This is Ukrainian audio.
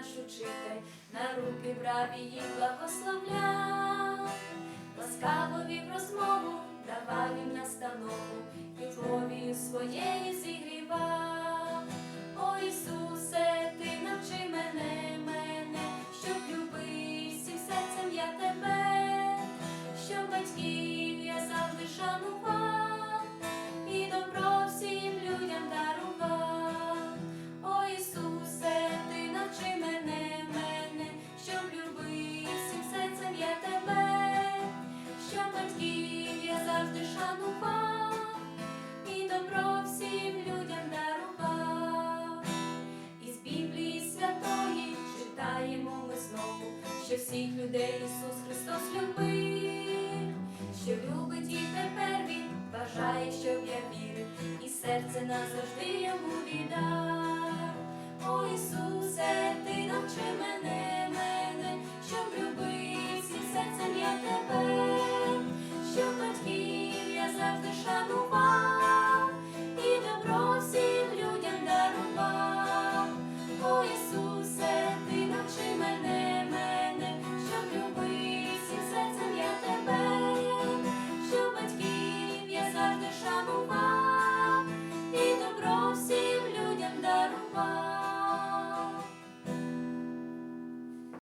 наш учитель, на руки брав її благословляв, ласкаво вів розмову, давав їм настанову, любов'ю своєю зігрівав. О Ісусе, ти навчи мене, мене, щоб любив серцем я тебе, щоб батьків я завжди шанував і добро всім людям дарував. Із Біблії святої читаємо ми знову, що всіх людей Ісус Христос любив, що любить і тепер Він бажає, щоб я вірив, і серце назавжди йому віддав. sa lupa.